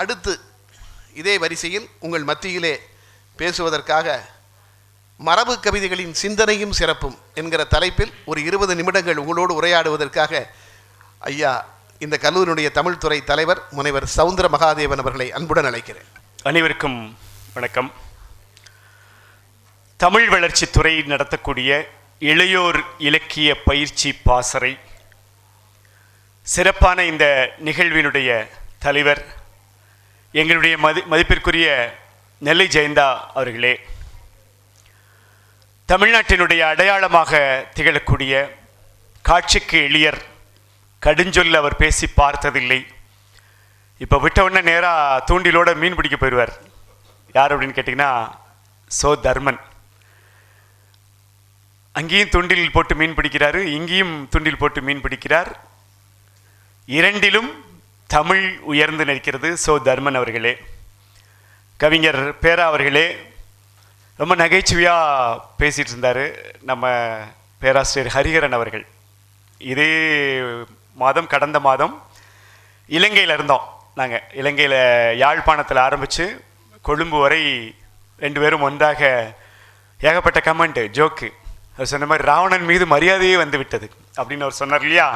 அடுத்து இதே வரிசையில் உங்கள் மத்தியிலே பேசுவதற்காக மரபு கவிதைகளின் சிந்தனையும் சிறப்பும் என்கிற தலைப்பில் ஒரு இருபது நிமிடங்கள் உங்களோடு உரையாடுவதற்காக ஐயா இந்த கல்லூரியினுடைய தமிழ்துறை தலைவர் முனைவர் சவுந்தர மகாதேவன் அவர்களை அன்புடன் அழைக்கிறேன். அனைவருக்கும் வணக்கம். தமிழ் வளர்ச்சித்துறை நடத்தக்கூடிய இளையோர் இலக்கிய பயிற்சி பாசறை. சிறப்பான இந்த நிகழ்வினுடைய தலைவர் எங்களுடைய மதி மதிப்பிற்குரிய நெல்லை ஜெயந்தா அவர்களே தமிழ்நாட்டினுடைய அடையாளமாக திகழக்கூடிய காட்சிக்கு எளியர் கடுஞ்சொல்ல அவர் பேசி பார்த்ததில்லை. இப்போ விட்ட உடனே நேராக தூண்டிலோட மீன் பிடிக்க போயிடுவார். யார் அப்படின்னு கேட்டிங்கன்னா சோ தர்மன். அங்கேயும் தூண்டில் போட்டு மீன் பிடிக்கிறாரு இங்கேயும் தூண்டில் போட்டு மீன் பிடிக்கிறார். இரண்டிலும் தமிழ் உயர்ந்து நிற்கிறது சோ தர்மன் அவர்களே. கவிஞர் பேரா அவர்களே ரொம்ப நகைச்சுவையாக பேசிகிட்டு இருந்தார் நம்ம பேராசிரியர் ஹரிஹரன் அவர்கள். இதே மாதம் கடந்த மாதம் இலங்கையில் இருந்தோம் நாங்கள் இலங்கையில் யாழ்ப்பாணத்தில் ஆரம்பித்து கொழும்பு வரை ரெண்டு பேரும் ஒன்றாக ஏகப்பட்ட கமெண்ட்டு ஜோக்கு. அவர் சொன்ன மாதிரி ராவணன் மீது மரியாதையே வந்து விட்டது. அப்படின்னு அவர் சொன்னார் இல்லையா?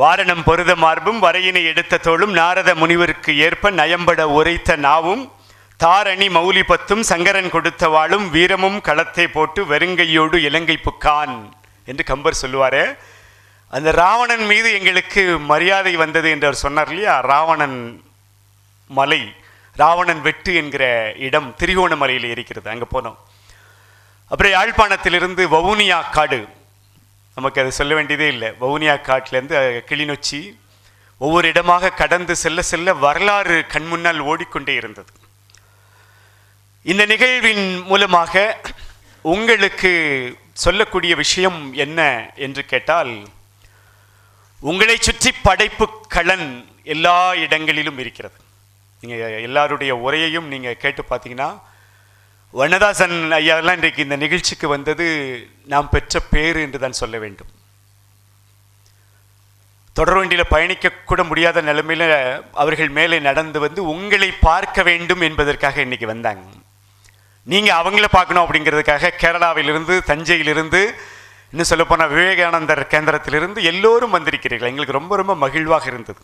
வாரணம் பொருத மார்பும் வரையினை எடுத்த தோளும் நாரத முனிவருக்கு ஏற்ப நயம்பட உரைத்த நாவும் தாரணி மௌலி பத்தும் சங்கரன் கொடுத்த வாளும் வீரமும் களத்தை போட்டு வெறுங்கையோடு இலங்கை புக்கான் என்று கம்பர் சொல்லுவார். அந்த ராவணன் மீது எங்களுக்கு மரியாதை வந்தது என்று அவர் சொன்னார் இல்லையா? ராவணன் மலை ராவணன் வெட்டு என்கிற இடம் திரிகோணமலையில் இருக்கிறது அங்கே போனோம். அப்புறம் யாழ்ப்பாணத்திலிருந்து வவுனியா காடு நமக்கு அதை சொல்ல வேண்டியதே இல்லை. வவுனியா காட்டிலேருந்து கிளிநொச்சி ஒவ்வொரு இடமாக கடந்து செல்ல செல்ல வரலாறு கண்முன்னால் ஓடிக்கொண்டே இருந்தது. இந்த நிகழ்வின் மூலமாக உங்களுக்கு சொல்லக்கூடிய விஷயம் என்ன என்று கேட்டால் உங்களை சுற்றி படைப்பு கலன் எல்லா இடங்களிலும் இருக்கிறது. நீங்கள் எல்லாருடைய உரையையும் நீங்கள் கேட்டு பார்த்தீங்கன்னா வண்ணதாசன் ஐயாவெல்லாம் இன்றைக்கு இந்த நிகழ்ச்சிக்கு வந்தது நாம் பெற்ற பேர் என்று தான் சொல்ல வேண்டும். தொடர் வண்டியில் பயணிக்கக்கூட முடியாத நிலைமையில் அவர்கள் மேலே நடந்து வந்து உங்களை பார்க்க வேண்டும் என்பதற்காக இன்றைக்கி வந்தாங்க. நீங்கள் அவங்கள பார்க்கணும் அப்படிங்கிறதுக்காக கேரளாவிலிருந்து தஞ்சையிலிருந்து இன்னும் சொல்லப்போனால் விவேகானந்தர் கேந்திரத்திலிருந்து எல்லோரும் வந்திருக்கிறீர்கள். எங்களுக்கு ரொம்ப ரொம்ப மகிழ்வாக இருந்தது.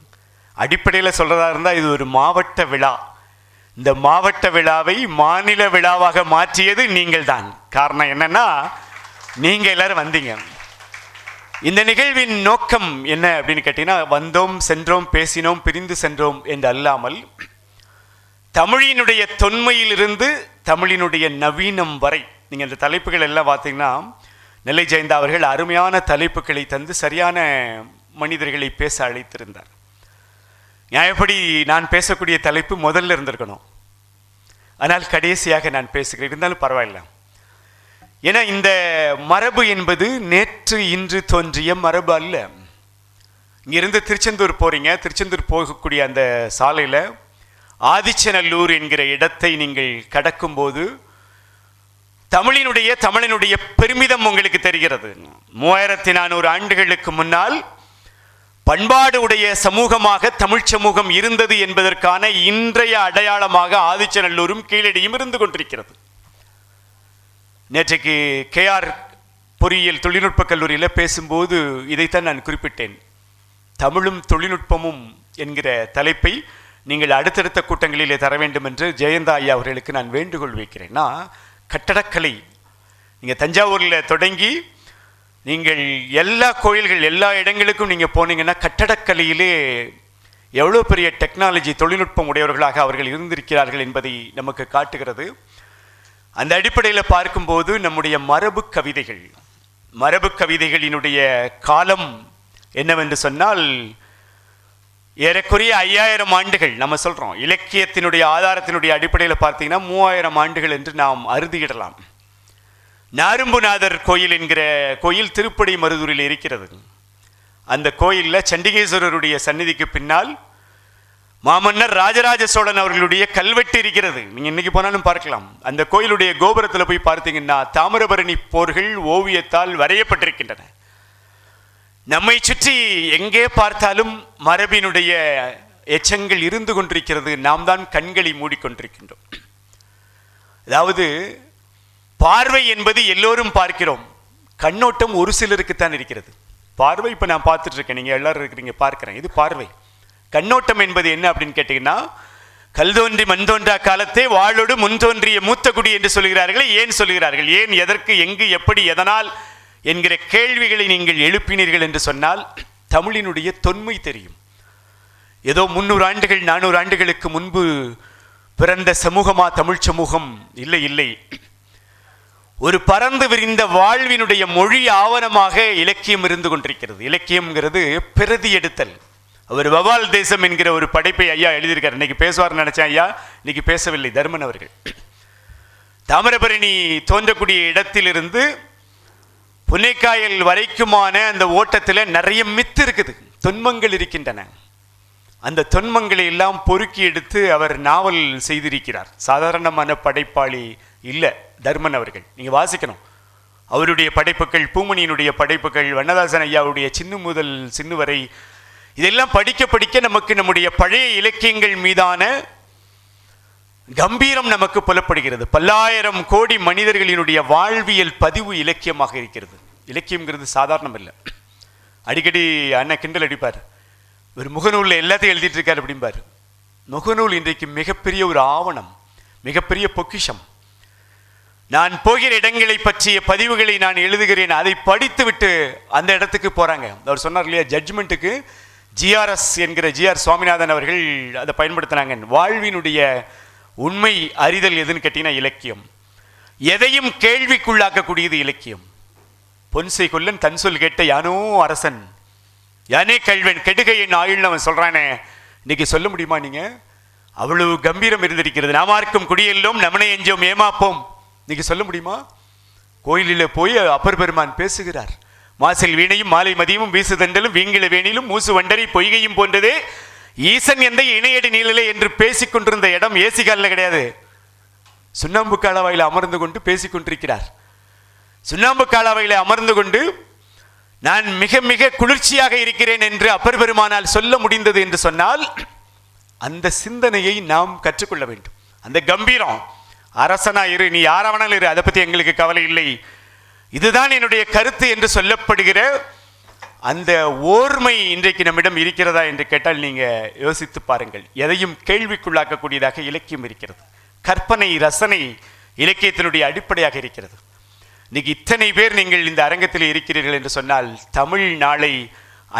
அடிப்படையில் சொல்கிறதா இருந்தால் இது ஒரு மாவட்ட விழா. இந்த மாவட்ட விழாவை மாநில விழாவாக மாற்றியது நீங்கள் தான் காரணம் என்னன்னா நீங்க எல்லாரும் வந்தீங்க. இந்த நிகழ்வின் நோக்கம் என்ன அப்படின்னு கேட்டீங்கன்னா வந்தோம் சென்றோம் பேசினோம் பிரிந்து சென்றோம் என்று அல்லாமல் தமிழினுடைய தொன்மையிலிருந்து தமிழினுடைய நவீனம் வரை நீங்க இந்த தலைப்புகள் எல்லாம் பார்த்தீங்கன்னா நெல்லை ஜெயந்தா அவர்கள் அருமையான தலைப்புகளை தந்து சரியான மனிதர்களை பேச அழைத்திருந்தார். நியாயப்படி நான் பேசக்கூடிய தலைப்பு முதல்ல இருந்திருக்கணும். ஆனால் கடைசியாக நான் பேசுகிறேன். இருந்தாலும் பரவாயில்ல. ஏன்னா இந்த மரபு என்பது நேற்று இன்று தோன்றிய மரபு அல்ல. இங்கிருந்து திருச்செந்தூர் போகிறீங்க திருச்செந்தூர் போகக்கூடிய அந்த சாலையில் ஆதிச்சநல்லூர் என்கிற இடத்தை நீங்கள் கடக்கும்போது தமிழினுடைய தமிழனுடைய பெருமிதம் உங்களுக்கு தெரிகிறது. மூவாயிரத்தி நானூறு ஆண்டுகளுக்கு முன்னால் பண்பாடு உடைய சமூகமாக தமிழ் சமூகம் இருந்தது என்பதற்கான இன்றைய அடையாளமாக ஆதிச்சநல்லூரும் கீழடியும் இருந்து கொண்டிருக்கிறது. நேற்றைக்கு கேஆர் பொறியியல் தொழில்நுட்ப கல்லூரியில் பேசும்போது இதைத்தான் நான் குறிப்பிட்டேன். தமிழும் தொழில்நுட்பமும் என்கிற தலைப்பை நீங்கள் அடுத்தடுத்த கூட்டங்களிலே தர வேண்டும் என்று ஜெயந்தா ஐயா அவர்களுக்கு நான் வேண்டுகோள் வைக்கிறேன்னா கட்டடக்கலை நீங்கள் தஞ்சாவூரில் தொடங்கி நீங்கள் எல்லா கோயில்கள் எல்லா இடங்களுக்கும் நீங்கள் போனீங்கன்னா கட்டடக்கலையிலே எவ்வளோ பெரிய டெக்னாலஜி தொழில்நுட்பம் உடையவர்களாக அவர்கள் இருந்திருக்கிறார்கள் என்பதை நமக்கு காட்டுகிறது. அந்த அடிப்படையில் பார்க்கும்போது நம்முடைய மரபு கவிதைகள். மரபு கவிதைகளினுடைய காலம் என்னவென்று சொன்னால் ஏறக்குறைய ஐயாயிரம் ஆண்டுகள் நம்ம சொல்கிறோம் இலக்கியத்தினுடைய ஆதாரத்தினுடைய அடிப்படையில் பார்த்தீங்கன்னா மூவாயிரம் ஆண்டுகள் என்று நாம் அறுதியிடலாம். நாரும்புநாதர் கோயில் என்கிற கோயில் திருப்படி மருதூரில் இருக்கிறது. அந்த கோயிலில் சண்டிகேஸ்வரருடைய சந்நிதிக்கு பின்னால் மாமன்னர் ராஜராஜ சோழன் அவர்களுடைய கல்வெட்டு இருக்கிறது. நீங்கள் இன்னைக்கு போனாலும் பார்க்கலாம். அந்த கோயிலுடைய கோபுரத்தில் போய் பார்த்தீங்கன்னா தாமிரபரணி போர்கள் ஓவியத்தால் வரையப்பட்டிருக்கின்றன. நம்மை சுற்றி எங்கே பார்த்தாலும் மரபினுடைய எச்சங்கள் இருந்து கொண்டிருக்கிறது. நாம் தான் கண்களை மூடிக்கொண்டிருக்கின்றோம். அதாவது பார்வை என்பது எல்லோரும் பார்க்கிறோம். கண்ணோட்டம் ஒரு சிலருக்குத்தான் இருக்கிறது. பார்வை இப்போ நான் பார்த்துட்டு இருக்கேன் நீங்கள் எல்லாரும் இருக்கிறீங்க பார்க்குறேன். இது பார்வை. கண்ணோட்டம் என்பது என்ன அப்படின்னு கேட்டிங்கன்னா கல் தோன்றி மண் தோன்றா காலத்தே வாளோடு முன் தோன்றிய மூத்த குடி என்று சொல்கிறார்கள் ஏன் சொல்கிறார்கள்? ஏன் எதற்கு எங்கு எப்படி எதனால் என்கிற கேள்விகளை நீங்கள் எழுப்பினீர்கள் என்று சொன்னால் தமிழினுடைய தொன்மை தெரியும். ஏதோ முந்நூறு ஆண்டுகள் நானூறு ஆண்டுகளுக்கு முன்பு பிறந்த சமூகமா தமிழ் சமூகம்? இல்லை இல்லை. ஒரு பறந்து விரிந்த வாழ்வினுடைய மொழி ஆவணமாக இலக்கியம் இருந்து கொண்டிருக்கிறது. இலக்கியம்ங்கிறது பிரதி எடுத்தல். அவர் வவால் தேசம் என்கிற ஒரு படைப்பை ஐயா எழுதியிருக்கார். இன்னைக்கு பேசுவார்னு நினைச்சேன் ஐயா. இன்னைக்கு பேசவில்லை. தர்மன் அவர்கள். தாமிரபரணி தோன்றக்கூடிய இடத்திலிருந்து புன்னைக்காயல் வரைக்குமான அந்த ஓட்டத்தில் நிறைய மித்து இருக்குது. தொன்மங்கள் இருக்கின்றன. அந்த தொன்மங்களை எல்லாம் பொறுக்கி எடுத்து அவர் நாவல் செய்திருக்கிறார். சாதாரணமான படைப்பாளி இல்லை தர்மன் அவர்கள் நீங்கள் வாசிக்கணும். அவருடைய படைப்புகள் பூமணியினுடைய படைப்புகள் வண்ணதாசன் ஐயாவுடைய சின்ன முதல் சின்ன வரை இதெல்லாம் படிக்க படிக்க நமக்கு நம்முடைய பழைய இலக்கியங்கள் மீதான கம்பீரம் நமக்கு புலப்படுகிறது. பல்லாயிரம் கோடி மனிதர்களினுடைய வாழ்வியல் பதிவு இலக்கியமாக இருக்கிறது. இலக்கியம்ங்கிறது சாதாரணம் இல்லை அடிக்கடி அண்ணன் கிண்டல் அடிப்பார். ஒரு முகநூலில் எல்லாத்தையும் எழுதிட்டு இருக்காரு அப்படிம்பார். முகநூல் இன்றைக்கு மிகப்பெரிய ஒரு ஆவணம் மிகப்பெரிய பொக்கிஷம். நான் போகிற இடங்களை பற்றிய பதிவுகளை நான் எழுதுகிறேன். அதை படித்துவிட்டு அந்த இடத்துக்கு போகிறாங்க அவர் சொன்னார் இல்லையா ஜட்ஜ்மெண்ட்டுக்கு ஜிஆர்எஸ் என்கிற ஜிஆர் சுவாமிநாதன் அவர்கள் அதை பயன்படுத்தினாங்க. வாழ்வினுடைய உண்மை அறிதல் எதுன்னு கேட்டீங்கன்னா இலக்கியம். எதையும் கேள்விக்குள்ளாக்கக்கூடியது இலக்கியம். பொன்சை கொல்லன் தன் சொல் கேட்ட யானோ அரசன். யானே கல்வன் கெடுகையின் ஆயுள்னு அவன் சொல்கிறானே இன்னைக்கு சொல்ல முடியுமா நீங்கள் அவ்வளவு கம்பீரம் இருந்திருக்கிறது. நாமார்க்கும் குடியெல்லோம் நமனை எஞ்சோம் ஏமாப்போம். இன்னைக்கு சொல்ல முடியுமா? கோயிலில் போய் அப்பர் பெருமான் பேசுகிறார். மாசில் வீணையும் மாலை மதியமும் வீசுதண்டலும் வீங்கில வேணிலும் மூசு வண்டரை பொய்கையும் போன்றதே ஈசன் எந்த இணையடி நீழலே என்று பேசிக் கொண்டிருந்த இடம் ஏசி காலில் கிடையாது. சுண்ணாம்பு காலவாயில் அமர்ந்து கொண்டு பேசிக் கொண்டிருக்கிறார். சுண்ணாம்பு காலவாயில் அமர்ந்து கொண்டு நான் மிக மிக குளிர்ச்சியாக இருக்கிறேன் என்று அப்பர் பெருமானால் சொல்ல முடிந்தது என்று சொன்னால் அந்த சிந்தனையை நாம் கற்றுக்கொள்ள வேண்டும். அந்த கம்பீரம் அரசனா இரு நீ யாராவனாலும் இரு அதை பத்தி எங்களுக்கு கவலை இல்லை. இதுதான் என்னுடைய கருத்து என்று சொல்லப்படுகிற அந்த ஓர்மை இன்றைக்கு நம்மிடம் இருக்கிறதா என்று கேட்டால் நீங்க யோசித்து பாருங்கள். எதையும் கேள்விக்குள்ளாக்கக்கூடியதாக இலக்கியம் இருக்கிறது. கற்பனை ரசனை இலக்கியத்தினுடைய அடிப்படையாக இருக்கிறது. இன்னைக்கு இத்தனை பேர் நீங்கள் இந்த அரங்கத்தில் இருக்கிறீர்கள் என்று சொன்னால் தமிழ் நாளை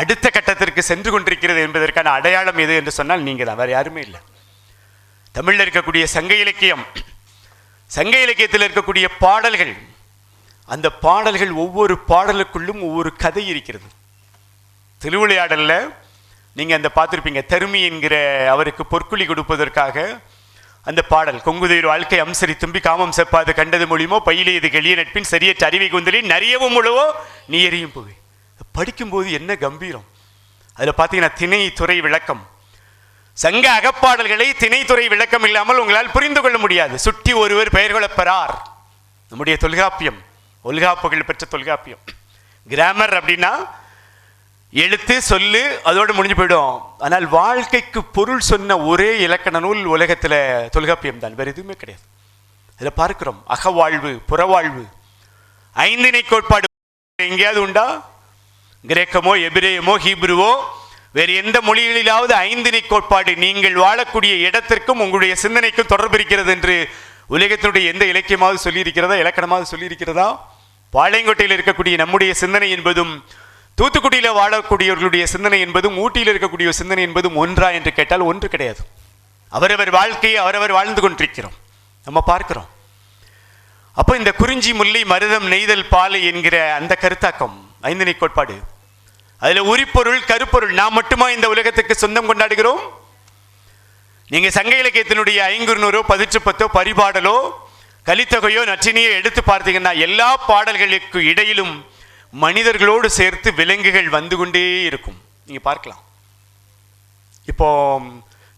அடுத்த கட்டத்திற்கு சென்று கொண்டிருக்கிறது என்பதற்கான அடையாளம் எது என்று சொன்னால் நீங்கள் தான். யாருமே இல்லை. தமிழில் இருக்கக்கூடிய சங்க இலக்கியம் சங்க இலக்கியத்தில் இருக்கக்கூடிய பாடல்கள் அந்த பாடல்கள் ஒவ்வொரு பாடலுக்குள்ளும் ஒவ்வொரு கதை இருக்கிறது. திருவிளையாடலில் நீங்கள் அந்த பார்த்துருப்பீங்க தருமி என்கிற அவருக்கு பொற்குழி கொடுப்பதற்காக அந்த பாடல் கொங்குதீர் வாழ்க்கை அம்சரி தும்பி காமம் செப்பாது கண்டது மொழியுமோ பையிலே இது கெளிய நட்பின் சரியற்ற அறிவை குந்தலி நிறையவும் உழவோ நீ எறியும் போவே. படிக்கும்போது என்ன கம்பீரம். அதில் பார்த்தீங்கன்னா திணை துறை விளக்கம். சங்க அகப்பாடல்களை திணைத்துறை விளக்கம் இல்லாமல் உங்களால் புரிந்து கொள்ள முடியாது. சுட்டி ஒருவர் பெயர் கொள்ளப்பெறார் நம்முடைய தொல்காப்பியம் ஒல்காப்புகள் பெற்ற தொல்காப்பியம். கிராமர் அப்படின்னா எழுத்து சொல்லு அதோடு முடிஞ்சு போயிடும். ஆனால் வாழ்க்கைக்கு பொருள் சொன்ன ஒரே இலக்கண நூல் உலகத்தில் தொல்காப்பியம் தான். வேறு எதுவுமே கிடையாது. இதில் பார்க்கிறோம். அகவாழ்வு புறவாழ்வு. ஐந்திணை கோட்பாடு எங்கேயாவது உண்டா? கிரேக்கமோ எபிரேயமோ ஹீப்ருவோ வேறு எந்த மொழிகளிலாவது ஐந்தினை கோட்பாடு நீங்கள் வாழக்கூடிய இடத்திற்கும் உங்களுடைய சிந்தனைக்கும் தொடர்பு இருக்கிறது என்று உலகத்தினுடைய எந்த இலக்கியமாவது சொல்லியிருக்கிறதா இலக்கணமாவது சொல்லியிருக்கிறதா? பாளையங்கோட்டையில் இருக்கக்கூடிய நம்முடைய சிந்தனை என்பதும் தூத்துக்குடியில் வாழக்கூடியவர்களுடைய சிந்தனை என்பதும் ஊட்டியில் இருக்கக்கூடிய சிந்தனை என்பதும் ஒன்றா என்று கேட்டால் ஒன்று கிடையாது. அவரவர் வாழ்க்கையை அவரவர் வாழ்ந்து கொண்டிருக்கிறோம். நம்ம பார்க்கிறோம். அப்போ இந்த குறிஞ்சி முல்லை மருதம் நெய்தல் பாலை என்கிற அந்த கருத்தாக்கம் ஐந்திணை கோட்பாடு அதுல உரிப்பொருள் கருப்பொருள் நாம் மட்டுமா இந்த உலகத்துக்கு சொந்தம் கொண்டாடுகிறோம்? நீங்க சங்க இலக்கியத்தினுடைய ஐங்குறுநூறோ பதிற்றுப்பத்தோ பரிபாடலோ கலித்தொகையோ நற்றினியோ எடுத்து பார்த்தீங்கன்னா எல்லா பாடல்களுக்கு இடையிலும் மனிதர்களோடு சேர்த்து விலங்குகள் வந்து கொண்டே இருக்கும். நீங்க பார்க்கலாம். இப்போ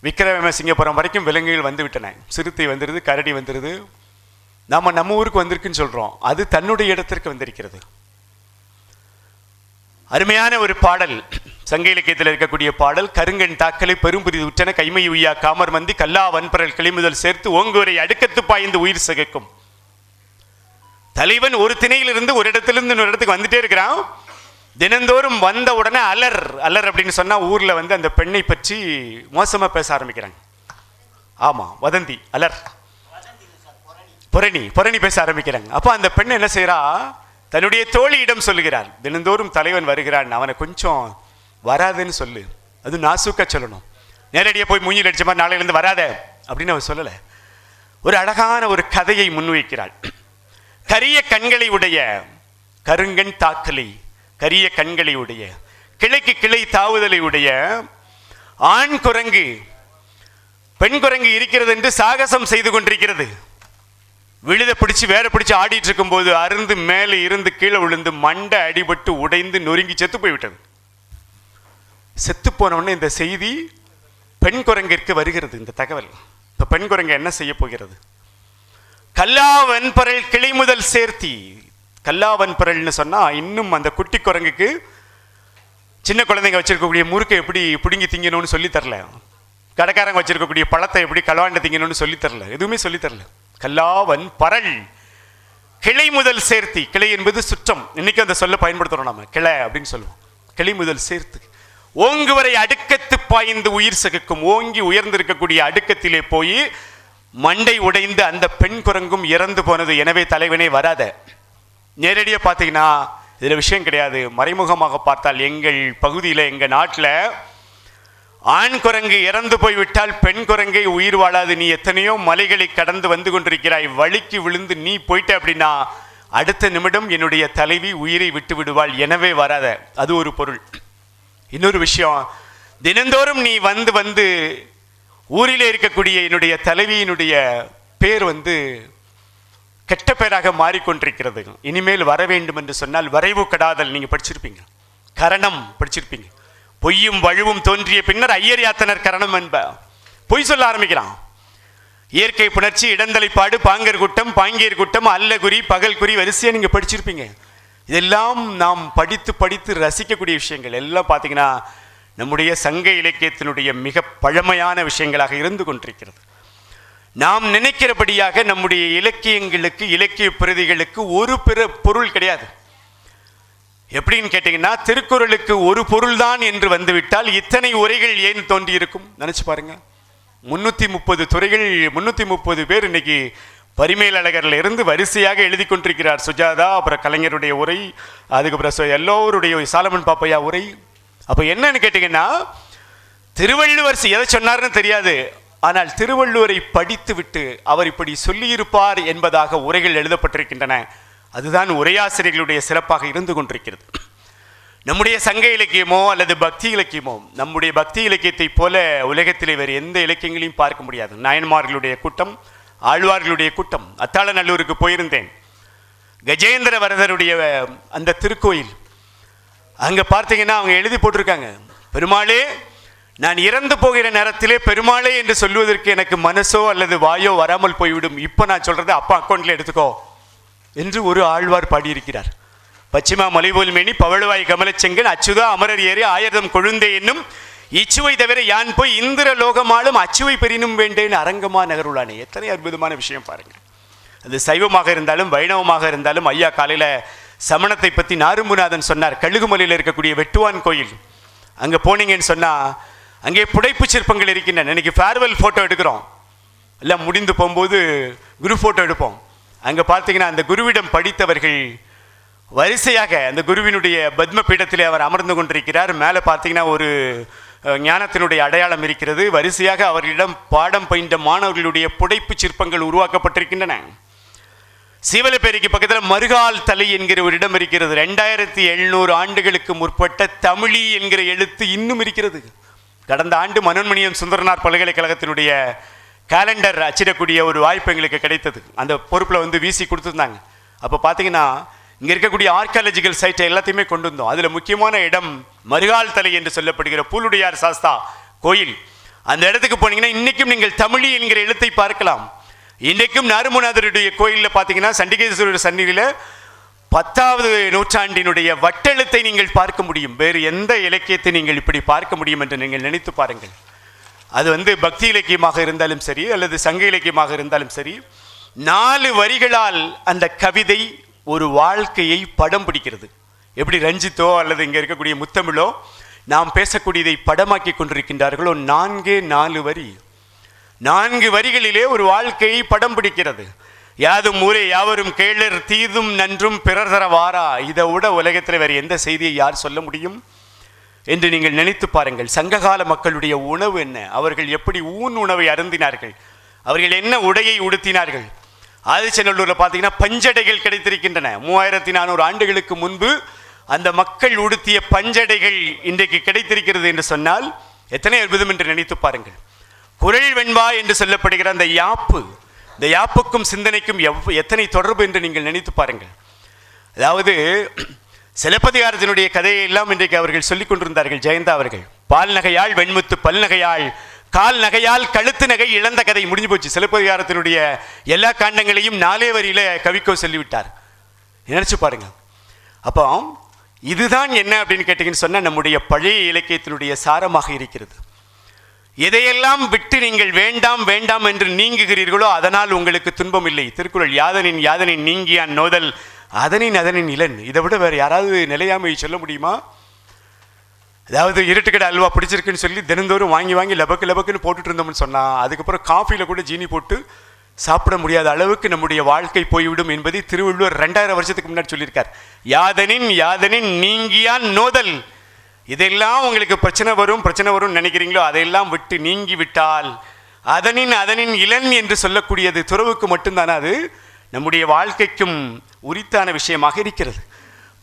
விக்ரமசிங்கபுரம் வரைக்கும் விலங்குகள் வந்து விட்டன. சிறுத்தை வந்துருது கரடி வந்துருது. நாம நம்ம ஊருக்கு வந்திருக்குன்னு சொல்றோம். அது தன்னுடைய இடத்திற்கு வந்திருக்கிறது. அருமையான ஒரு பாடல். சங்க இலக்கியத்தில் இருக்கக்கூடிய பாடல் கருங்கன் தாக்கலை பெரும்புரி உற்றன கைமை உய்யா காமர் மந்தி கல்லா வன்பரல் கிளிமுதல் சேர்த்து ஓங்குவரை அடுக்கத்து பாய்ந்து உயிர் சிகைக்கும். தலைவன் ஒரு திணையிலிருந்து ஒரு இடத்திலிருந்து இன்னொரு இடத்துக்கு வந்துட்டே இருக்கிறான். தினந்தோறும் வந்த உடனே அலர் அலர் அப்படின்னு சொன்னா ஊர்ல வந்து அந்த பெண்ணை பற்றி மோசமா பேச ஆரம்பிக்கிறாங்க. ஆமா வதந்தி அலர். புரணி புரணி பேச ஆரம்பிக்கிறாங்க. அப்போ அந்த பெண் என்ன செய்யறா தன்னுடைய தோழியிடம் சொல்லுகிறார் தினந்தோறும் தலைவன் வருகிறான். அவனை கொஞ்சம் வராதுன்னு சொல்லு. அது நாசுக்க சொல்லணும். நேரடியாக போய் மூஞ்சில் அடிச்ச மாதிரி நாளையிலேருந்து வராத அப்படின்னு அவர் சொல்லலை. ஒரு அழகான ஒரு கதையை முன்வைக்கிறாள். கரிய கண்களை உடைய கருங்கண் தாக்கலை கரிய கண்களை உடைய கிளைக்கு கிளை தாவுதலை உடைய ஆண் குரங்கு பெண் குரங்கு இருக்கிறது என்று சாகசம் செய்து கொண்டிருக்கிறது. விழுத பிடிச்சி வேற பிடிச்சி ஆடிட்டு இருக்கும்போது அருந்து மேலே இருந்து கீழே விழுந்து மண்டை அடிபட்டு உடைந்து நொறுங்கி செத்து போய்விட்டது. செத்து போனவுடனே இந்த செய்தி பெண் குரங்கிற்கு வருகிறது இந்த தகவல். இந்த பெண் குரங்கு என்ன செய்ய போகிறது? கல்லா வெண்பரல் கிளை முதல் சேர்த்தி. கல்லா வெண்பரல்னு சொன்னால் இன்னும் அந்த குட்டி குரங்குக்கு சின்ன குழந்தைங்க வச்சிருக்கக்கூடிய முறுக்கை எப்படி பிடுங்கி திங்கணும்னு சொல்லி தரல. கடைக்காரங்க வச்சிருக்கக்கூடிய பழத்தை எப்படி களவாண்டு திங்கணும்னு சொல்லி தரல. எதுவுமே சொல்லி தரல. கல்லாவன் பரல். கிளை முதல் சேர்த்தி. கிளை என்பது சுற்றம். இன்னைக்கு அந்த சொல்ல பயன்படுத்துறோம் நாம. கிளை அப்படின்னு சொல்லுவோம். கிளை முதல் சேர்த்து. ஓங்குவரை அடுக்கத்து பாய்ந்து உயிர் சகுக்கும். ஓங்கி உயர்ந்திருக்கக்கூடிய அடுக்கத்திலே போய் மண்டை உடைந்து அந்த பெண் குரங்கும் இறந்து போனது. எனவே தலைவனே வராத. நேரடியாக பார்த்தீங்கன்னா இதில் விஷயம் கிடையாது. மறைமுகமாக பார்த்தால் எங்கள் பகுதியில் எங்கள் நாட்டில் ஆண் குரங்கு இறந்து போய்விட்டால் பெண் குரங்கை உயிர் வாழாது. நீ எத்தனையோ மலைகளை கடந்து வந்து கொண்டிருக்கிறாய். வழிக்கு விழுந்து நீ போயிட்ட அப்படின்னா அடுத்த நிமிடம் என்னுடைய தலைவி உயிரை விட்டு விடுவாள். எனவே வராத. அது ஒரு பொருள். இன்னொரு விஷயம். தினந்தோறும் நீ வந்து வந்து ஊரிலே இருக்கக்கூடிய என்னுடைய தலைவியினுடைய பேர் வந்து கெட்ட பேராக மாறிக்கொண்டிருக்கிறது. இனிமேல் வர வேண்டும் என்று சொன்னால் வரைவு கடாதல். நீங்கள் படிச்சிருப்பீங்க. கரணம் படிச்சிருப்பீங்க. பொய்யும் வழுவும் தோன்றிய பின்னர் ஐயர் யாத்தனர் கரணம் என்ப. பொய் சொல்ல ஆரம்பிக்கலாம். இயற்கை புணர்ச்சி இடந்தலைப்பாடு பாங்கர் குட்டம் பாங்கியர் குட்டம் அல்லகுறி பகல் குறி நீங்கள் படிச்சிருப்பீங்க. இதெல்லாம் நாம் படித்து படித்து ரசிக்கக்கூடிய விஷயங்கள். எல்லாம் பார்த்தீங்கன்னா நம்முடைய சங்க இலக்கியத்தினுடைய மிக பழமையான விஷயங்களாக இருந்து கொண்டிருக்கிறது. நாம் நினைக்கிறபடியாக நம்முடைய இலக்கியங்களுக்கு இலக்கிய பிரதிகளுக்கு ஒரு பிற பொருள் கிடையாது. எப்படின்னு கேட்டீங்கன்னா திருக்குறளுக்கு ஒரு பொருள்தான் என்று வந்துவிட்டால் இத்தனை உரைகள் ஏன் தோன்றியிருக்கும்? நினச்சி நினைச்சு பாருங்க. முன்னூத்தி முப்பது துறைகள் முன்னூத்தி முப்பது பேர் இன்னைக்கு பரிமேலழகர்ல இருந்து வரிசையாக எழுதி கொண்டிருக்கிறார் சுஜாதா அப்புறம் கலைஞருடைய உரை அதுக்கப்புறம் எல்லோருடைய சாலமன் பாப்பையா உரை. அப்ப என்னன்னு கேட்டீங்கன்னா திருவள்ளுவர் எதை சொன்னார்னு தெரியாது. ஆனால் திருவள்ளுவரை படித்துவிட்டு அவர் இப்படி சொல்லியிருப்பார் என்பதாக உரைகள் எழுதப்பட்டிருக்கின்றன. அதுதான் உரையாசிரியர்களுடைய சிறப்பாக இருந்து கொண்டிருக்கிறது. நம்முடைய சங்க இலக்கியமோ அல்லது பக்தி இலக்கியமோ நம்முடைய பக்தி இலக்கியத்தை போல உலகத்திலே வேறு எந்த இலக்கியங்களையும் பார்க்க முடியாது. நாயன்மார்களுடைய கூட்டம் ஆழ்வார்களுடைய கூட்டம் அத்தாளநல்லூருக்கு போயிருந்தேன். கஜேந்திர வரதருடைய அந்த திருக்கோயில் அங்கே பார்த்தீங்கன்னா அவங்க எழுதி போட்டிருக்காங்க. பெருமாளே நான் இறந்து போகிற நேரத்திலே பெருமாளே என்று சொல்வதற்கு எனக்கு மனசோ அல்லது வாயோ வராமல் போய்விடும். இப்போ நான் சொல்கிறது அப்பா அக்கௌண்ட்டில் எடுத்துக்கோ. என்று ஒரு ஆழ்வார் பாடியிருக்கிறார். பச்சிமா மலைபோல் மேனி பவளவாய் கமலச்செங்கன் அச்சுதா அமரர் ஏறி ஆயிரம் கொழுந்தே என்னும் இச்சுவை தவிர யான் போய் இந்திர லோகமாலும் அச்சுவை பெறினும் வேண்டேன் அரங்கமா நகருளானே. எத்தனை அற்புதமான விஷயம் பாருங்க. அது சைவமாக இருந்தாலும் வைணவமாக இருந்தாலும் ஐயா காலையில் சமணத்தை பற்றி நாரும்புநாதன் சொன்னார். கழுகுமலையில் இருக்கக்கூடிய வெட்டுவான் கோயில். அங்கே போனீங்கன்னு சொன்னால் அங்கே புடைப்பு சிற்பங்கள் இருக்கின்றன. இன்னைக்கு ஃபேர்வெல் ஃபோட்டோ எடுக்கிறோம். எல்லாம் முடிந்து போகும்போது குரு ஃபோட்டோ எடுப்போம். அங்கே பார்த்தீங்கன்னா அந்த குருவிடம் படித்தவர்கள் வரிசையாக அந்த குருவினுடைய பத்ம பீடத்திலே அவர் அமர்ந்து கொண்டிருக்கிறார். மேலே பார்த்தீங்கன்னா ஒரு ஞானத்தினுடைய அடையாளம் இருக்கிறது. வரிசையாக அவர்களிடம் பாடம் பயின்ற மாணவர்களுடைய புடைப்பு சிற்பங்கள் உருவாக்கப்பட்டிருக்கின்றன. சீவலப்பேரிக்கு பக்கத்தில் மருகால் தலை என்கிற ஒரு இடம் இருக்கிறது. ரெண்டாயிரத்தி எழுநூறு ஆண்டுகளுக்கு முற்பட்ட தமிழி என்கிற எழுத்து இன்னும் இருக்கிறது. கடந்த ஆண்டு மனோன்மணியம் சுந்தரனார் பல்கலைக்கழகத்தினுடைய கேலண்டர் அச்சிடக்கூடிய ஒரு வாய்ப்பு எங்களுக்கு கிடைத்தது. அந்த பொறுப்பில் வந்து வீசி கொடுத்துருந்தாங்க. அப்போ பார்த்தீங்கன்னா இங்கே இருக்கக்கூடிய ஆர்கியாலஜிக்கல் சைட்டை எல்லாத்தையுமே கொண்டு வந்தோம். அதில் முக்கியமான இடம் மருகால் தலை என்று சொல்லப்படுகிற பூலுடையார் சாஸ்தா கோயில். அந்த இடத்துக்கு போனீங்கன்னா இன்றைக்கும் நீங்கள் தமிழி என்கிற எழுத்தை பார்க்கலாம். இன்றைக்கும் நாருமநாதருடைய கோயிலில் பார்த்தீங்கன்னா சண்டிகேஸ்வரர் சந்நிதியில் பத்தாவது நூற்றாண்டினுடைய வட்டெழுத்தை நீங்கள் பார்க்க முடியும். வேறு எந்த இலக்கியத்தை நீங்கள் இப்படி பார்க்க முடியும் என்று நீங்கள் நினைத்து பாருங்கள். அது வந்து பக்தி இலக்கியமாக இருந்தாலும் சரி அல்லது சங்க இலக்கியமாக இருந்தாலும் சரி நாலு வரிகளால் அந்த கவிதை ஒரு வாழ்க்கையை படம் பிடிக்கிறது. எப்படி ரஞ்சித்தோ அல்லது இங்கே இருக்கக்கூடிய முத்தமிழோ நாம் பேசக்கூடியதை படமாக்கி கொண்டிருக்கின்றார்களோ நான்கே நாலு வரி. நான்கு வரிகளிலே ஒரு வாழ்க்கையை படம் பிடிக்கிறது. யாதும் ஊரே யாவரும் கேளர் தீதும் நன்றும் பிறர் தர வாரா. இதை விட உலகத்தில் வேறு எந்த செய்தியை யார் சொல்ல முடியும்? என்று நீங்கள் நினைத்து பாருங்கள். சங்ககால மக்களுடைய உணவு என்ன? அவர்கள் எப்படி ஊன் உணவை அருந்தினார்கள்? அவர்கள் என்ன உடையை உடுத்தினார்கள்? ஆதிச்சநல்லூரில் பார்த்தீங்கன்னா பஞ்சடைகள் கிடைத்திருக்கின்றன. மூவாயிரத்தி நானூறு ஆண்டுகளுக்கு முன்பு அந்த மக்கள் உடுத்திய பஞ்சடைகள் இன்றைக்கு கிடைத்திருக்கிறது என்று சொன்னால் எத்தனை அற்புதம் என்று நினைத்து பாருங்கள். குரல் வெண்பா என்று சொல்லப்படுகிற அந்த யாப்பு இந்த யாப்புக்கும் சிந்தனைக்கும் எவ் எத்தனை தொடர்பு என்று நீங்கள் நினைத்து பாருங்கள். அதாவது சிலப்பதிகாரத்தினுடைய கதையை எல்லாம் இன்றைக்கு அவர்கள் சொல்லிக் கொண்டிருந்தார்கள். ஜெயந்தா அவர்கள் பால் நகையாள் வெண்முத்து பல் நகையாள் கால் நகையால் கழுத்து நகை இழந்த கதை முடிஞ்சு போச்சு. சிலப்பதிகாரத்தினுடைய எல்லா காண்டங்களையும் நாலே வரியில கவிக்கோ சொல்லிவிட்டார். நினைச்சு பாருங்க. அப்போ இதுதான் என்ன அப்படின்னு கேட்டீங்கன்னு சொன்னால் நம்முடைய பழைய இலக்கியத்தினுடைய சாரமாக இருக்கிறது. எதையெல்லாம் விட்டு நீங்கள் வேண்டாம் வேண்டாம் என்று நீங்குகிறீர்களோ அதனால் உங்களுக்கு துன்பம் இல்லை. திருக்குறள் யாதனின் யாதனின் நீங்கியான் நோதல் அதனின் அதனின் இளன் இதை விட வேறு யாராவது நிலையாமை சொல்ல முடியுமா? அதாவது இருட்டுக்கடை அல்வா பிடிச்சிருக்குன்னு சொல்லி தினந்தோறும் வாங்கி வாங்கி லபக்கு லபக்குன்னு போட்டுட்டு இருந்தோம்னு சொன்னால் அதுக்கப்புறம் காஃபியில் கூட ஜீனி போட்டு சாப்பிட முடியாத அளவுக்கு நம்முடைய வாழ்க்கை போய்விடும் என்பதை திருவள்ளுவர் ரெண்டாயிரம் வருஷத்துக்கு முன்னாடி சொல்லியிருக்கார். யாதனின் யாதனின் நீங்கியான் நோதல். இதெல்லாம் உங்களுக்கு பிரச்சனை வரும் பிரச்சனை வரும்னு நினைக்கிறீங்களோ அதையெல்லாம் விட்டு நீங்கி விட்டால் அதனின் அதனின் இளன் என்று சொல்லக்கூடியது துறவுக்கு மட்டும்தானே அது? நம்முடைய வாழ்க்கைக்கும் உரித்தான விஷயமாக இருக்கிறது.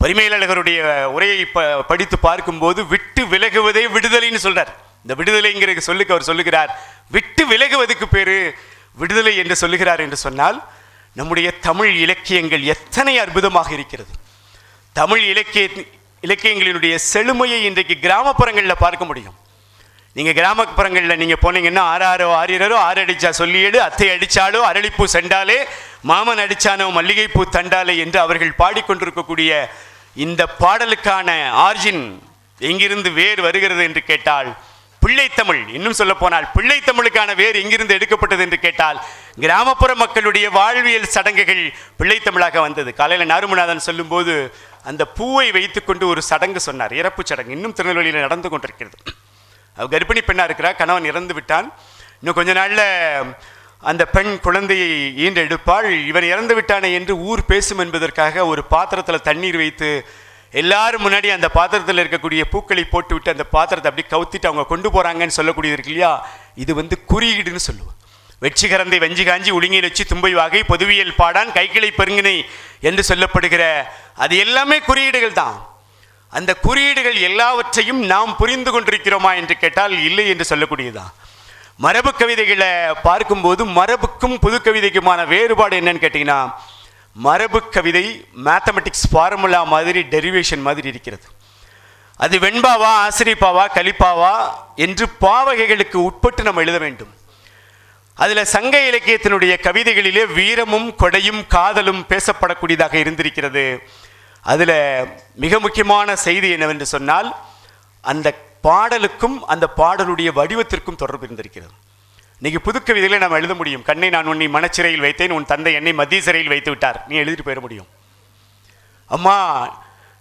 பரிமையாளர்களுடைய உரையை ப படித்து பார்க்கும்போது விட்டு விலகுவதே விடுதலைன்னு சொல்றார். இந்த விடுதலைங்கிற சொல்லுக்கு அவர் சொல்லுகிறார் விட்டு விலகுவதுக்கு பேரு விடுதலை என்று சொல்லுகிறார் என்று சொன்னால் நம்முடைய தமிழ் இலக்கியங்கள் எத்தனை அற்புதமாக இருக்கிறது. தமிழ் இலக்கிய இலக்கியங்களினுடைய செழுமையை இன்றைக்கு கிராமப்புறங்களில் பார்க்க முடியும். நீங்கள் கிராமப்புறங்களில் நீங்கள் போனீங்கன்னா ஆறாரோ ஆறிரோ ஆறு அடித்தா சொல்லியேடு அத்தை அடித்தாலோ அரளிப்பூ சென்றாலே மாமன் அடிச்சானோ மல்லிகைப்பூ தண்டாலை என்று அவர்கள் பாடிக்கொண்டிருக்கக்கூடிய இந்த பாடலுக்கான ஆர்ஜின் எங்கிருந்து வேர் வருகிறது என்று கேட்டால் பிள்ளைத்தமிழ் இன்னும் சொல்ல போனால் பிள்ளைத்தமிழுக்கான வேர் எங்கிருந்து எடுக்கப்பட்டது என்று கேட்டால் கிராமப்புற மக்களுடைய வாழ்வியல் சடங்குகள் பிள்ளைத்தமிழாக வந்தது. காலையில் நாருமநாதன் சொல்லும்போது அந்த பூவை வைத்துக்கொண்டு ஒரு சடங்கு சொன்னார். இறப்பு சடங்கு. இன்னும் திருநெல்வேலியில் நடந்து கொண்டிருக்கிறது. அவள் கர்ப்பிணி பெண்ணாக இருக்கிறா கணவன் இறந்து விட்டான். இன்னும் கொஞ்ச நாளில் அந்த பெண் குழந்தையை ஈண்டு எடுப்பாள் இவன் இறந்து விட்டானே என்று ஊர் பேசும் என்பதற்காக ஒரு பாத்திரத்தில் தண்ணீர் வைத்து எல்லாரும் முன்னாடி அந்த பாத்திரத்தில் இருக்கக்கூடிய பூக்களை போட்டுவிட்டு அந்த பாத்திரத்தை அப்படி கவுத்திட்டு அவங்க கொண்டு போகிறாங்கன்னு சொல்லக்கூடியது இருக்கு இல்லையா? இது வந்து குறியீடுன்னு சொல்லுவோம். வெற்றிகரந்தை வஞ்சி காஞ்சி உளிங்கி வச்சு தும்பை வாகை பொதுவியல் பாடான் கைக்கிளை பெருங்கினை என்று சொல்லப்படுகிற அது எல்லாமே குறியீடுகள் தான். அந்த குறியீடுகள் எல்லாவற்றையும் நாம் புரிந்து கொண்டிருக்கிறோமா என்று கேட்டால் இல்லை என்று சொல்லக்கூடியதுதான். மரபு கவிதைகளை பார்க்கும்போது மரபுக்கும் புது கவிதைக்குமான வேறுபாடு என்னன்னு கேட்டிங்கன்னா மரபு கவிதை மேத்தமெட்டிக்ஸ் ஃபார்முலா மாதிரி டெரிவேஷன் மாதிரி இருக்கிறது. அது வெண்பாவா ஆசிரிப்பாவா கலிப்பாவா என்று பாவகைகளுக்கு உட்பட்டு நம்ம எழுத வேண்டும். அதில் சங்க இலக்கியத்தினுடைய கவிதைகளிலே வீரமும் கொடையும் காதலும் பேசப்படக்கூடியதாக இருந்திருக்கிறது. அதில் மிக முக்கியமான செய்தி என்னவென்று சொன்னால் அந்த பாடலுக்கும் அந்த பாடலுடைய வடிவத்திற்கும் தொடர்பு இருந்திருக்கிறது. இன்றைக்கி புதுக்கவிதைகளை நாம் எழுத முடியும். கண்ணை நான் உன்னை மனச்சிறையில் வைத்தேன் உன் தந்தை என்னை மத்திய சிறையில் வைத்து விட்டார். நீ எழுதிட்டு போயிட முடியும். அம்மா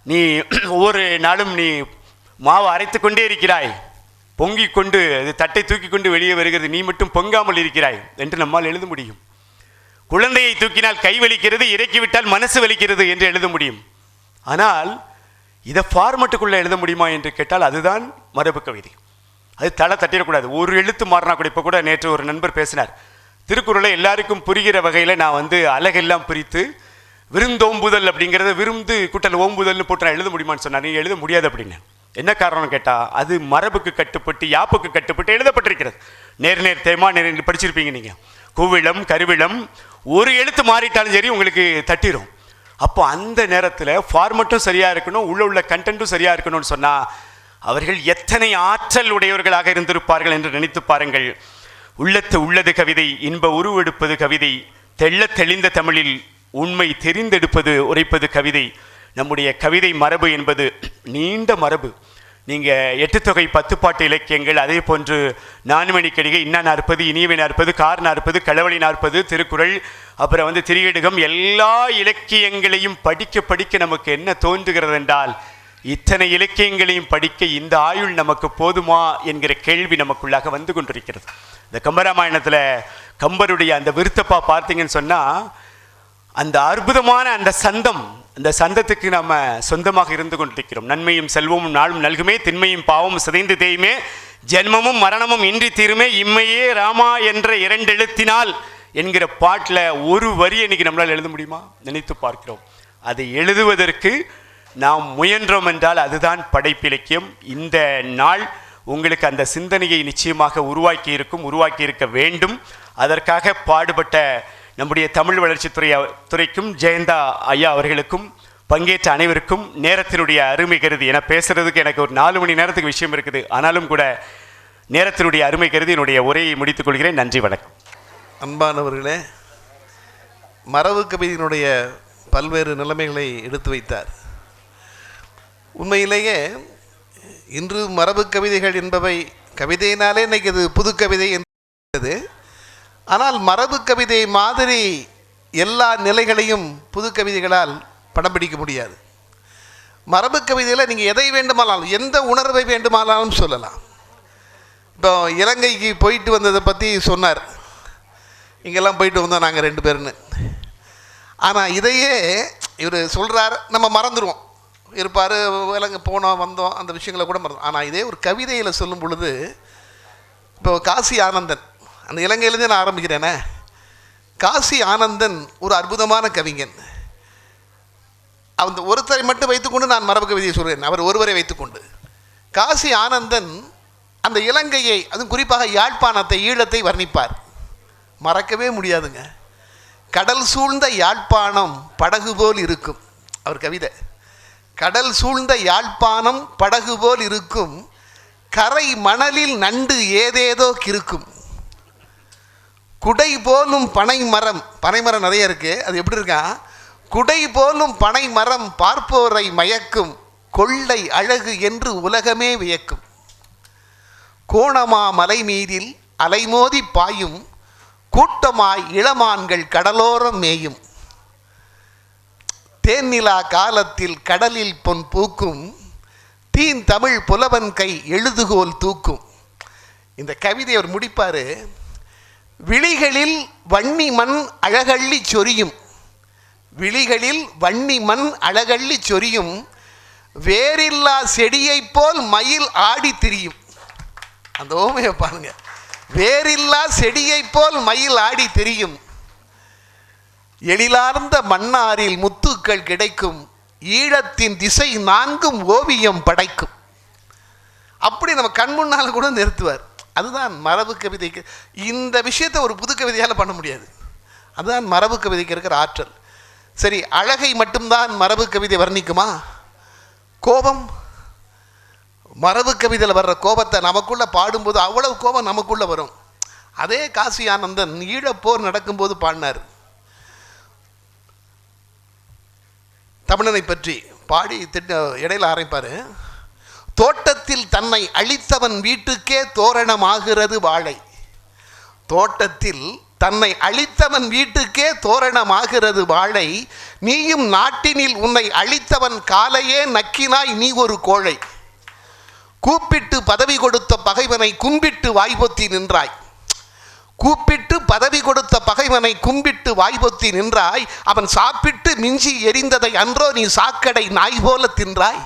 நீ ஒவ்வொரு நாளும் நீ மாவு அரைத்து கொண்டே இருக்கிறாய். பொங்கிக் கொண்டு அது தட்டை தூக்கி கொண்டு வெளியே வருகிறது. நீ மட்டும் பொங்காமல் இருக்கிறாய் என்று நம்மால் எழுத முடியும். குழந்தையை தூக்கினால் கை வலிக்கிறது இறக்கிவிட்டால் மனசு வலிக்கிறது என்று எழுத முடியும். ஆனால் இதை ஃபார்மட்டுக்குள்ளே எழுத முடியுமா என்று கேட்டால் அதுதான் மரபு கவிதை அது தலை தட்டிடக்கூடாது. ஒரு எழுத்து மாறினா கூட இப்போ கூட நேற்று ஒரு நண்பர் பேசினார். திருக்குறளை எல்லாருக்கும் புரிகிற வகையில் நான் வந்து அழகெல்லாம் பிரித்து விருந்தோம்புதல் அப்படிங்கிறத விருந்து கூட்டல் ஓம்புதல்னு போட்டு நான் எழுத முடியுமான்னு சொன்னார். நீ எழுத முடியாது அப்படின்னு. என்ன காரணம் கேட்டால் அது மரபுக்கு கட்டுப்பட்டு யாப்புக்கு கட்டுப்பட்டு எழுதப்பட்டிருக்கிறது. நேர் நேர் தேமா நேர் படிச்சிருப்பீங்க நீங்கள் கூவிளம் கருவிளம் ஒரு எழுத்து மாறிட்டாலும் சரி உங்களுக்கு தட்டிடும் அப்போ அந்த நேரத்தில் ஃபார்மட்டும் சரியாக இருக்கணும் உள்ள உள்ள கண்டென்ட்டும் சரியாக இருக்கணும்னு சொன்னால் அவர்கள் எத்தனை ஆற்றல் உடையவர்களாக இருந்திருப்பார்கள் என்று நினைத்து பாருங்கள். உள்ளத்து உள்ளது கவிதை இன்ப உருவெடுப்பது கவிதை தெள்ள தெளிந்த தமிழில் உண்மை தெரிந்தெடுப்பது உரைப்பது கவிதை. நம்முடைய கவிதை மரபு என்பது நீண்ட மரபு. நீங்கள் எட்டு தொகை பத்து பாட்டு இலக்கியங்கள் அதே போன்று நான்மணிக்கடிகை இன்னா நாற்பது இனியவை நாற்பது கார் நாற்பது களவழி நாற்பது திருக்குறள் அப்புறம் வந்து திரியடுகம் எல்லா இலக்கியங்களையும் படிக்க படிக்க நமக்கு என்ன தோன்றுகிறது என்றால் இத்தனை இலக்கியங்களையும் படிக்க இந்த ஆயுள் நமக்கு போதுமா என்கிற கேள்வி நமக்குள்ளாக வந்து கொண்டிருக்கிறது. இந்த கம்பராமாயணத்தில் கம்பருடைய அந்த விருத்தப்பா பார்த்தீங்கன்னு சொன்னால் அந்த அற்புதமான அந்த சந்தம் அந்த சந்தத்துக்கு நம்ம சொந்தமாக இருந்து கொண்டிருக்கிறோம். நன்மையும் செல்வமும் நாளும் நல்குமே திண்மையும் பாவமும் சிதைந்து தேயுமே ஜென்மமும் மரணமும் இன்றி தீருமே இம்மையே ராமா என்ற இரண்டெழுத்தினால் என்கிற பாட்டில் ஒரு வரி இன்னைக்கு நம்மளால் எழுத முடியுமா? நினைத்து பார்க்கிறோம். அதை எழுதுவதற்கு நாம் முயன்றோம் என்றால் அதுதான் படைப்பிலக்கியம் இந்த நாள் உங்களுக்கு அந்த சிந்தனையை நிச்சயமாக உருவாக்கி இருக்கும் உருவாக்கி இருக்க வேண்டும். அதற்காக பாடுபட்ட நம்முடைய தமிழ் வளர்ச்சித்துறை துறைக்கும் ஜெயந்தா ஐயா அவர்களுக்கும் பங்கேற்ற அனைவருக்கும் நேரத்தினுடைய அருமை கருதி என பேசுகிறதுக்கு எனக்கு ஒரு நாலு மணி நேரத்துக்கு விஷயம் இருக்குது. ஆனாலும் கூட நேரத்தினுடைய அருமை கருதி என்னுடைய உரையை முடித்துக் கொள்கிறேன். நன்றி வணக்கம். அன்பானவர்களே மரபு கவிதையினுடைய பல்வேறு நிலைமைகளை எடுத்து வைத்தார். உண்மையிலேயே இன்று மரபு கவிதைகள் என்பவை கவிதையினாலே இன்னைக்கு அது புது கவிதை என்றது ஆனால் மரபு கவிதை மாதிரி எல்லா நிலைகளையும் புது கவிதைகளால் படம் பிடிக்க முடியாது. மரபு கவிதையில் நீங்கள் எதை வேண்டுமானாலும் எந்த உணர்வை வேண்டுமானாலும் சொல்லலாம். இப்போ இலங்கைக்கு போயிட்டு வந்ததை பற்றி சொன்னார். இங்கெல்லாம் போயிட்டு வந்தோம் நாங்கள் ரெண்டு பேருன்னு. ஆனால் இதையே இவர் சொல்கிறார் நம்ம மறந்துடுவோம் இருப்பார் விலங்கு போனோம் வந்தோம் அந்த விஷயங்களை கூட மறந்தோம் ஆனால் இதே ஒரு கவிதையில் சொல்லும் பொழுது இப்போ காசி ஆனந்தன் அந்த இலங்கையிலேருந்து நான் ஆரம்பிக்கிறேனே. காசி ஆனந்தன் ஒரு அற்புதமான கவிஞன். அந்த ஒருத்தரை மட்டும் வைத்துக்கொண்டு நான் மரபு கவிதையை சொல்கிறேன் அவர் ஒருவரை வைத்துக்கொண்டு. காசி ஆனந்தன் அந்த இலங்கையை அதுவும் குறிப்பாக யாழ்ப்பாணத்தை ஈழத்தை வர்ணிப்பார். மறக்கவே முடியாதுங்க. கடல் சூழ்ந்த யாழ்ப்பாணம் படகு போல் இருக்கும். அவர் கவிதை. கடல் சூழ்ந்த யாழ்ப்பாணம் படகு போல் இருக்கும். கரை மணலில் நண்டு ஏதேதோ கிருக்கும் குடை போலும் பனை மரம் பனை மரம் நிறைய இருக்கு. அது எப்படி இருக்கா? குடை போலும் பனை மரம் பார்ப்போரை மயக்கும். கொள்ளை அழகு என்று உலகமே வியக்கும். கோணமா மலை மீதில் அலைமோதி பாயும். கூட்டமாய் இளமான்கள் கடலோரம் மேயும். தேன்நிலா காலத்தில் கடலில் பொன் பூக்கும் தீன் தமிழ் புலவன் கை எழுதுகோல் தூக்கும். இந்த கவிதை அவர் முடிப்பார் விழிகளில் வன்னி மண் அழகள்ளி சொரியும் விழிகளில் வன்னி மண் அழகள்ளி சொரியும் வேரில்லா செடியைப் போல் மயில் ஆடி திரியும். அந்த ஓமையை பாருங்க. வேரில்லா செடியைப் போல் மயில் ஆடி திரியும் எழிலார்ந்த மன்னாரில் முத்துக்கள் கிடைக்கும். ஈழத்தின் திசை நான்கும் ஓவியம் படைக்கும். அப்படி நம்ம கண் முன்னால் கூட நிறுத்துவார். அதுதான் மரபு கவிதைக்கு இந்த விஷயத்தை ஒரு புது கவிதையால் பண்ண முடியாது. அதுதான் மரபு கவிதைக்கு இருக்கிற ஆற்றல். சரி அழகை மட்டும்தான் மரபு கவிதை வர்ணிக்குமா? கோபம்? மரபு கவிதையில் வர்ற கோபத்தை நமக்குள்ளே பாடும்போது அவ்வளவு கோபம் நமக்குள்ளே வரும். அதே காசி ஆனந்தன் ஈழப்போர் நடக்கும்போது பாடினார். தமிழனை பற்றி பாடி திட்ட இடையில் ஆரம்பிப்பார். தோட்டத்தில் தன்னை அழித்தவன் வீட்டுக்கே தோரணமாகிறது வாழை. தோட்டத்தில் தன்னை அழித்தவன் வீட்டுக்கே தோரணமாகிறது வாழை. நீயும் நாட்டினில் உன்னை அழித்தவன் காலையே நக்கினாய் நீ ஒரு கோழை. கூப்பிட்டு பதவி கொடுத்த பகைவனை கும்பிட்டு வாய்பொத்தி நின்றாய். கூப்பிட்டு பதவி கொடுத்த பகைவனை கும்பிட்டு வாய்பொத்தி நின்றாய். அவன் சாப்பிட்டு மிஞ்சி எரிந்ததை அன்றோ நீ சாக்கடை நாய் போல தின்றாய்.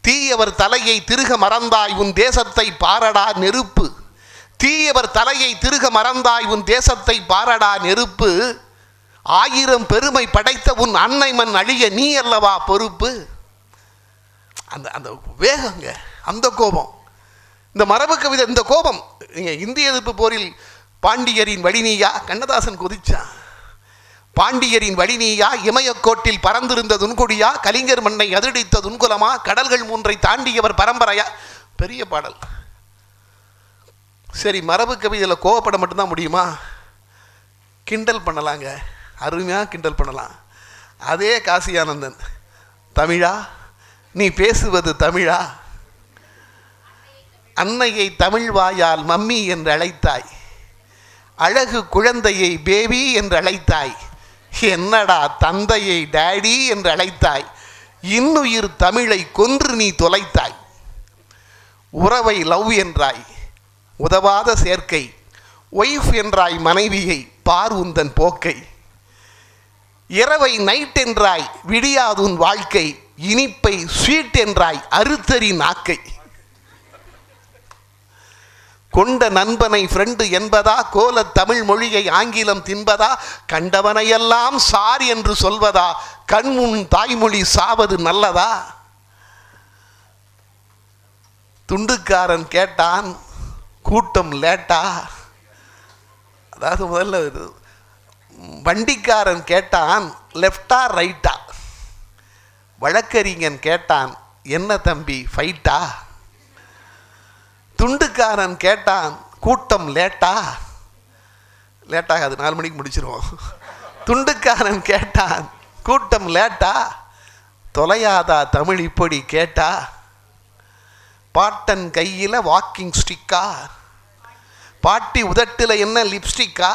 தீயவர் தலையை திருக மறந்தாய் உன் தேசத்தை பாரடா நெருப்பு. தீயவர் தலையை திருக மறந்தாய் உன் தேசத்தை பாரடா நெருப்பு. ஆயிரம் பெருமை படைத்த உன் அன்னை மண் அழிய நீ அல்லவா பொறுப்பு? அந்த அந்த வேகங்க அந்த கோபம். இந்த மரபு கவிதை இந்த கோபம். நீங்கள் இந்திய எதிர்ப்பு போரில் பாண்டியரின் வழிநீயா கண்ணதாசன் கொதிச்சான் பாண்டியரின் வழிநீயா இமயக்கோட்டில் பறந்திருந்த துன்கொடியா கலிங்கர் மண்ணை அதிர்டித்த துன்குலமா கடல்கள் மூன்றை தாண்டியவர் பரம்பரையா. பெரிய பாடல். சரி மரபு கவிதையில் கோவப்பட மட்டும்தான் முடியுமா? கிண்டல் பண்ணலாங்க. அருமையாக கிண்டல் பண்ணலாம். அதே காசியானந்தன். தமிழா நீ பேசுவது தமிழா? அன்னையை தமிழ் வாயால் மம்மி என்று அழைத்தாய். அழகு குழந்தையை பேபி என்று அழைத்தாய். என்னடா தந்தையை டேடி என்று அழைத்தாய். இன்னுயிர் தமிழை கொன்று நீ தொலைத்தாய். உறவை லவ் என்றாய். உதவாத சேர்க்கை. ஒய்ஃப் என்றாய் மனைவியை பார் உந்தன் போக்கை. இரவை நைட் என்றாய் விடியாதுன் வாழ்க்கை. இனிப்பை ஸ்வீட் என்றாய் அறுத்தறி நாக்கை. கொண்ட நண்பனை ஃப்ரெண்டு என்பதா? கோல தமிழ் மொழியை ஆங்கிலம் தின்பதா? கண்டவனையெல்லாம் சார் என்று சொல்வதா? கண்முன் தாய்மொழி சாவது நல்லதா? துண்டுக்காரன் கேட்டான் கூட்டம் லேட்டா? அதாவது முதல்ல வண்டிக்காரன் கேட்டான் லெஃப்டா ரைட்டா? வழக்கறிஞன் கேட்டான் என்ன தம்பி ஃபைட்டா? துண்டுக்காரன் கேட்டான் கூட்டம் லேட்டா? லேட்டாகாது நாலு மணிக்கு முடிச்சிருவோம். துண்டுக்காரன் கேட்டான் கூட்டம் லேட்டா? தொலையாதா தமிழ் இப்படி கேட்டா? பாட்டன் கையில் வாக்கிங் ஸ்டிக்கா பாட்டி உதட்டில் என்ன லிப்ஸ்டிக்கா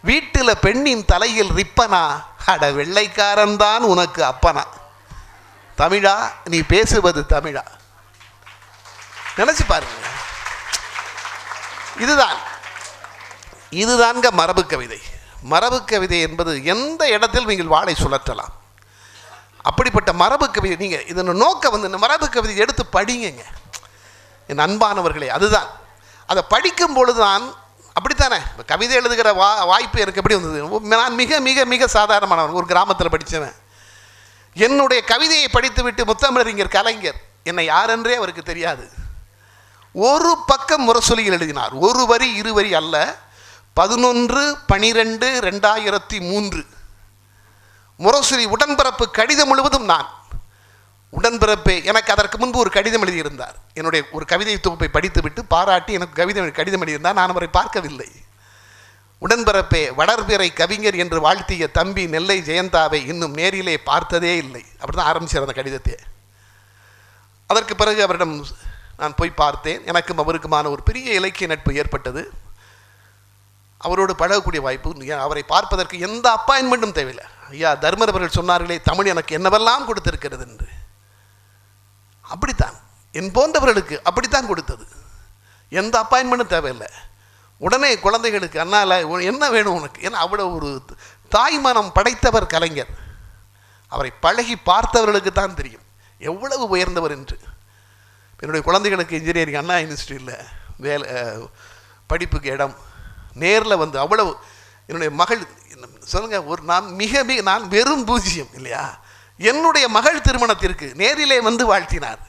வீட்டில் பெண்ணின் தலையில் ரிப்பனா? அட வெள்ளைக்காரன் தான் உனக்கு அப்பனா. தமிழா நீ பேசுவது தமிழா? நினைச்சு பாருங்க. இதுதான். இதுதான்க மரபு கவிதை. மரபு கவிதை என்பது எந்த இடத்தில் நீங்கள் வாழை சுழற்றலாம்? அப்படிப்பட்ட மரபு கவிதை நீங்கள் இதன் நோக்கம் வந்து இந்த மரபு கவிதை எடுத்து படிங்கங்க. என் அன்பானவர்களே அதுதான். அதை படிக்கும் பொழுதுதான் அப்படித்தானே? இப்போ கவிதை எழுதுகிற வா வாய்ப்பு எனக்கு எப்படி வந்தது. நான் மிக மிக மிக சாதாரணமானவன் ஒரு கிராமத்தில் படித்தவன் என்னுடைய கவிதையை படித்துவிட்டு முத்தமிழறிஞர் கலைஞர். என்னை யாரென்றே அவருக்கு தெரியாது. ஒரு பக்கம் முரசொலியில் எழுதினார். ஒரு வரி இரு வரி அல்ல. பதினொன்று பனிரெண்டு ரெண்டாயிரத்தி மூன்று. முரசொலி உடன்பிறப்பு கடிதம் முழுவதும் நான். உடன்பிறப்பே எனக்கு அதற்கு முன்பு ஒரு கடிதம் எழுதியிருந்தார். என்னுடைய ஒரு கவிதை தொகுப்பை படித்துவிட்டு பாராட்டி எனக்கு கவிதை கடிதம் எழுதியிருந்தார். நான் அவரை பார்க்கவில்லை. உடன்பிறப்பே வடர்பிறை கவிஞர் என்று வாழ்த்திய தம்பி நெல்லை ஜெயந்தாவை இன்னும் நேரிலே பார்த்ததே இல்லை. அப்படி தான் ஆரம்பிச்சார் அந்த கடிதத்தை. அதற்கு பிறகு அவரிடம் நான் போய் பார்த்தேன். எனக்கும் அவருக்குமான ஒரு பெரிய இலக்கிய நட்பு ஏற்பட்டது. அவரோடு பழகக்கூடிய வாய்ப்பு அவரை பார்ப்பதற்கு எந்த அப்பாயின்மெண்ட்டும் தேவையில்லை. ஐயா தர்மர் அவர்கள் சொன்னார்களே தமிழ் எனக்கு என்னவெல்லாம் கொடுத்திருக்கிறது என்று. அப்படித்தான். என் போன்றவர்களுக்கு அப்படித்தான் கொடுத்தது. எந்த அப்பாயின்மெண்ட்டும் தேவையில்லை. உடனே குழந்தைகளுக்கு அண்ணால உ- என்ன வேணும் உனக்கு? ஏன்னா அவ்வளோ ஒரு தாய்மனம் படைத்தவர் கலைஞர். அவரை பழகி பார்த்தவர்களுக்கு தான் தெரியும். எவ்வளவு உயர்ந்தவர் என்று. என்னுடைய குழந்தைகளுக்கு இன்ஜினியரிங் அண்ணா யூனிவர்சிட்டியில் வேலை படிப்புக்கு இடம். நேரில் வந்து அவ்வளவு என்னுடைய மகள் சொல்லுங்கள் ஒரு நான் மிக மிக நான் வெறும் பூஜ்ஜியம் இல்லையா? என்னுடைய மகள் திருமணத்திற்கு நேரிலே வந்து வாழ்த்தினார்.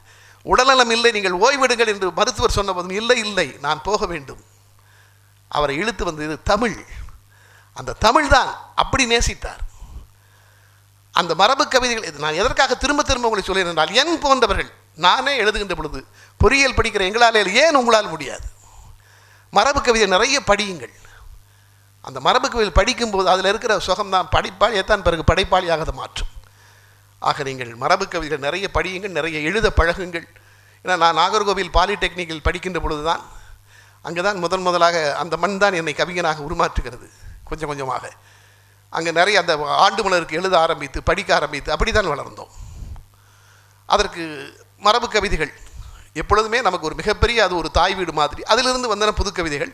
உடல்நலம் இல்லை நீங்கள் ஓய்வெடுங்கள் என்று மருத்துவர் சொன்னபோதும் இல்லை இல்லை நான் போக வேண்டும். அவரை இழுத்து வந்தது தமிழ். அந்த தமிழ் தான் அப்படி நேசித்தார். அந்த மரபு கவிதைகள் நான் எதற்காக திரும்ப திரும்ப உங்களை சொல்லியிருந்தால் என் போன்றவர்கள் நானே எழுதுகின்ற பொழுது பொறியியல் படிக்கிற எங்களால் ஏன் உங்களால் முடியாது? மரபு கவிதை நிறைய படியுங்கள். அந்த மரபு கவிதை படிக்கும்போது அதில் இருக்கிற சுகம்தான் படிப்பாளியைத்தான் பிறகு படைப்பாளியாக அதை மாற்றும். ஆக நீங்கள் மரபு கவிதைகள் நிறைய படியுங்கள் நிறைய எழுத பழகுங்கள். ஏன்னா நான் நாகர்கோவில் பாலிடெக்னிக்கில் படிக்கின்ற பொழுது தான் அங்கே தான் முதன் முதலாக அந்த மண் தான் என்னை கவிஞனாக உருமாற்றுகிறது கொஞ்சம் கொஞ்சமாக. அங்கே நிறைய அந்த ஆண்டு மலருக்கு எழுத ஆரம்பித்து படிக்க ஆரம்பித்து அப்படி தான் வளர்ந்தோம். அதற்கு மரபு கவிதைகள் எப்பொழுதுமே நமக்கு ஒரு மிகப்பெரிய அது ஒரு தாய் வீடு மாதிரி. அதிலிருந்து வந்தன புது கவிதைகள்